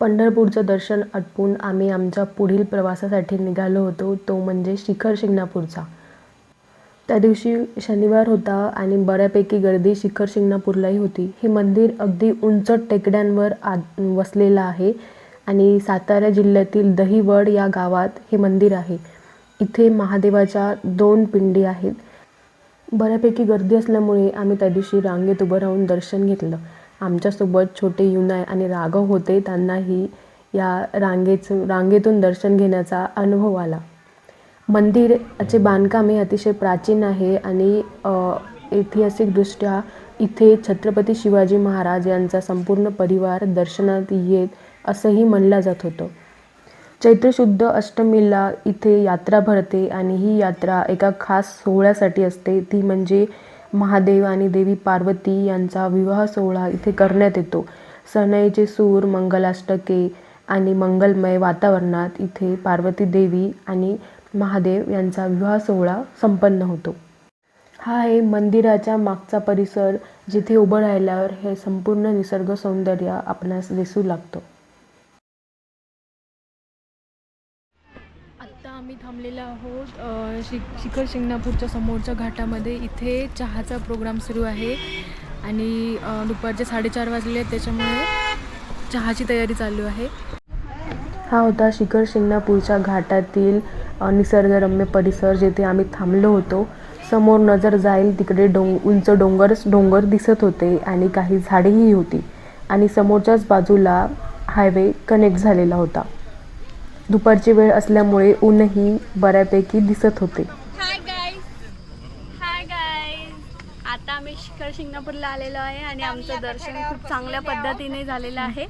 पंढरपूरचं दर्शन आटपून आम्ही आमच्या पुढील प्रवासासाठी निघालो होतो तो म्हणजे शिखर शिंगणापूरचा. त्या दिवशी शनिवार होता आणि बऱ्यापैकी गर्दी शिखर शिंगणापूरलाही होती. हे मंदिर अगदी उंच टेकड्यांवर आ वसलेलं आहे आणि सातारा जिल्ह्यातील दहिवड या गावात हे मंदिर आहे. इथे महादेवाच्या दोन पिंडी आहेत. बऱ्यापैकी गर्दी असल्यामुळे आम्ही त्या दिवशी रांगेत उभं राहून दर्शन घेतलं. आमच्यासोबत छोटे युनाय आणि राघव होते त्यांनाही या रांगेचं रांगेतून दर्शन घेण्याचा अनुभव आला. मंदिराचे बांधकाम हे अतिशय प्राचीन आहे आणि ऐतिहासिकदृष्ट्या इथे छत्रपती शिवाजी महाराज यांचा संपूर्ण परिवार दर्शनात येत असंही म्हणलं जात होतं. चैत्रशुद्ध अष्टमीला इथे यात्रा भरते आणि ही यात्रा एका खास सोहळ्यासाठी असते. ती म्हणजे महादेव आणि देवी पार्वती यांचा विवाह सोहळा इथे करण्यात येतो. सनईचे सूर मंगलाष्टके आणि मंगलमय वातावरणात इथे पार्वती देवी आणि महादेव यांचा विवाह सोहळा संपन्न होतो. हा आहे मंदिराच्या मागचा परिसर जिथे उभं राहिल्यावर हे संपूर्ण निसर्ग सौंदर्य आपणास दिसू लागतं. थांबलेलो आहोत. शि शिखर शिंगणापूरच्या समोरच्या घाटामध्ये इथे चहाचा प्रोग्राम सुरू आहे. आणि दुपारचे साडेचार वाजले आहेत त्याच्यामुळे चहाची तयारी चालू आहे. हा होता शिखर शिंगणापूरच्या घाटातील निसर्गरम्य परिसर जेथे आम्ही थांबलो होतो. समोर नजर जाईल तिकडे डोंग उंच डोंगर डोंगर दिसत होते आणि काही झाडेही होती. आणि समोरच्याच बाजूला हायवे कनेक्ट झालेला होता. दुपारची वेळ असल्यामुळे ऊनही बऱ्यापैकी दिसत होते. हाय गाईज हाय गाईज आता आम्ही शिखर शिंगणापूरला आलेलो आहे आणि आमचं दर्शन खूप चांगल्या पद्धतीने झालेलं आहे.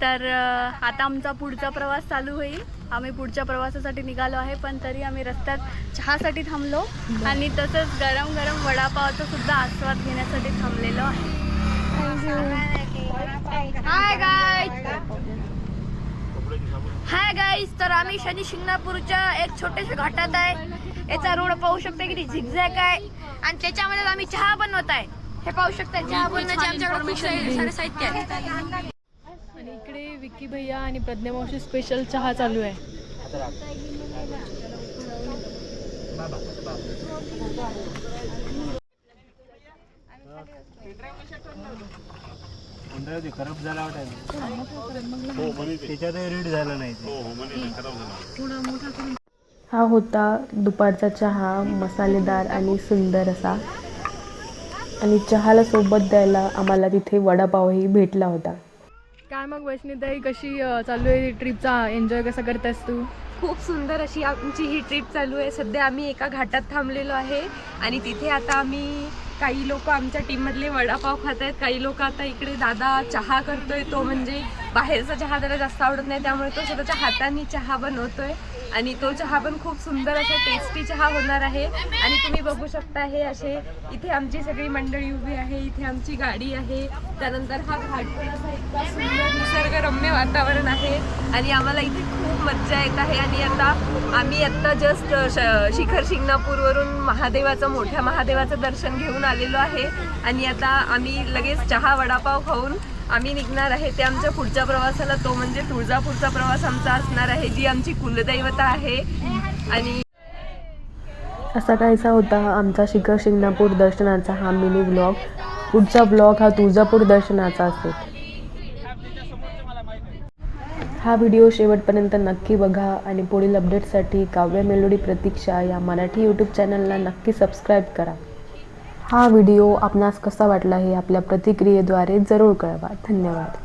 तर आता आमचा पुढचा प्रवास चालू होईल. आम्ही पुढच्या प्रवासासाठी निघालो आहे पण तरी आम्ही रस्त्यात चहासाठी थांबलो. आणि तसंच गरम गरम वडापावचा सुद्धा आस्वाद घेण्यासाठी थांबलेलो आहे. हाय गाईज हाय गाईज तर आम्ही शनी शिंगणापूरच्या एक छोट्याशा घाटात आहे. याचा रोड पाहू शकता किती झिगझॅग आहे. आणि त्याच्यामध्ये आम्ही चहा बनवत आहे. हे पाहू शकता चहा बनवण्याचे आमच्याकडे खूप सारे साहित्य आहे. आणि इकडे विक्की भैया आणि प्रज्ञा मावशी स्पेशल चहा चालू आहे. मंडळाची खराब झाला वाटायला त्याच्यातही रीड झालं नाही ते. हा होता दुपारचा चहा मसालेदार आणि सुंदर असा. आणि चहाला सोबत द्यायला आम्हाला तिथे वडापावही भेटला होता. काय मग वैष्णीताई कशी चालू आहे ट्रिपचा एन्जॉय कसा करतेस तू? खूप सुंदर अशी आमची ही ट्रिप चालू आहे. सध्या आम्ही एका घाटात थांबलेलो आहे आणि तिथे आता आम्ही काही लोक आमच्या टीममधले वडापाव खात आहेत काही लोक आता इकडे दादा चहा करतोय तो म्हणजे बाहेरचा चहा त्याला जास्त आवडत नाही त्यामुळे तो स्वतःच्या हाताने चहा बनवतोय आणि तो चहा पण खूप सुंदर असा टेस्टी चहा होणार आहे. आणि तुम्ही बघू शकता हे असे इथे आमची सगळी मंडळी उभी आहे इथे आमची गाडी आहे. त्यानंतर हा घाट पण असा इतका सुंदर निसर्गरम्य वातावरण आहे आणि आम्हाला इथे खूप मज्जा येत आहे. आणि आता आम्ही आत्ता जस्ट शिखर शिंगणापूरवरून महादेवाचं मोठ्या महादेवाचं दर्शन घेऊन आलेलो आहे. आणि आता आम्ही लगेच चहा वडापाव खाऊन आम्ही निघणार आहे. ते आमच्या पुढच्या प्रवासाला तो म्हणजे तुळजापूरचा प्रवास आमचा असणार आहे जी आमची कुलदैवता आहे. आणि असा काहीसा होता आमचा शिखर शिंगणापूर दर्शनाचा हा मिनी ब्लॉग पुढचा ब्लॉग हा तुळजापूर दर्शनाचा असेल. हा व्हिडिओ शेवटपर्यंत नक्की बघा आणि पुढील अपडेटसाठी काव्य मेलोडी प्रतीक्षा या मराठी यूट्यूब चॅनलला नक्की सबस्क्राईब करा. हा व्हिडिओ आपणास कसा वाटला हे आपल्या प्रतिक्रियेद्वारे जरूर कळवा. धन्यवाद.